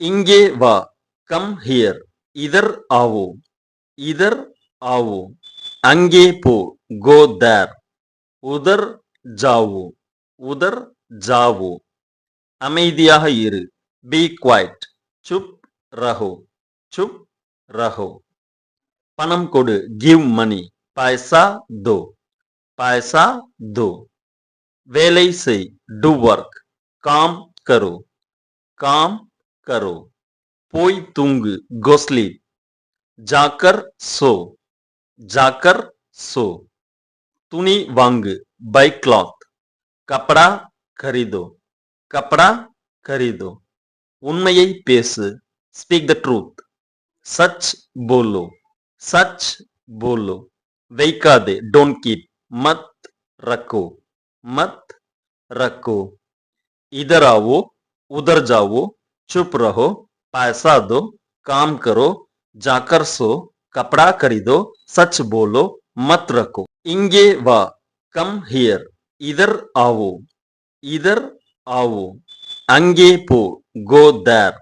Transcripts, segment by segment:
இங்கே வா. Come here இதர் ஆவோ இதர் ஆவோ அங்கே போ. கோ தேர் உதர் ஜாவோ உதர் ஜாவோ அமைதியாக இரு. பி குவைட் சுப் ரஹோ. சுப் ரஹோ. பணம் கொடு. கிவ் மணி பைசா தோ. பைசா தோ. வேலை செய். டு ஒர்க் காம் கரோ. காம் கரோ போய் தூங்கு கோஸ்லி ஜாக்கர் சோ ஜாக்கர் சோ துணி வாங்கு பை கிளாத் கப்படா கரிதோ கப்படா கரிதோ உண்மையை பேசு speak the truth such polo such polo வைக்காதே டோன்ட் கீப் மத் ரக்கோ मत रखो इधर आओ उधर जाओ चुप रहो पैसा दो काम करो जाकर सो कपड़ा खरीदो सच बोलो मत रखो इंगे वा कम हियर इधर आओ इधर आओ अंगे पो गो देर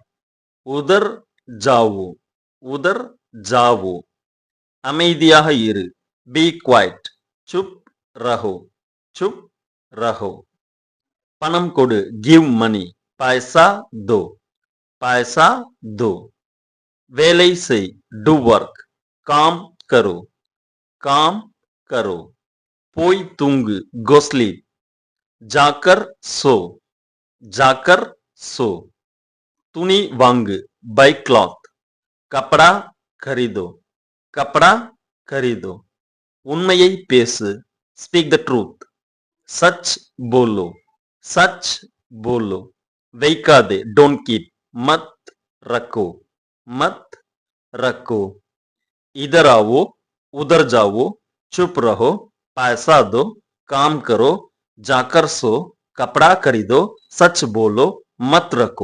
उधर जाओ उधर जाओ அமைதியாக இரு பி குவைட் சுப் ரஹோ சுப் ரஹோ பணம் கொடு கிவ் மணி பைசா தோ பைசா தோ வேலை செய் டு ஒர்க் காம் கரோ காம் கரோ போய் தூங்கு கோஸ்லி ஜாக்கர் சோ ஜாக்கர் சோ துணி வாங்கு பை கிளாத் கப்படா கரிதோ கப்படா கரிதோ உண்மையை பேசு ஸ்பீக் த ட்ரூத் सच बोलो सच बोलो வைக்காதே டோன்ட் கீப் मत रखो मत रखो। इधर आओ, उधर जाओ, चुप रहो, पैसा दो, काम करो, जाकर सो, कपड़ा खरीदो, सच बोलो, मत रखो।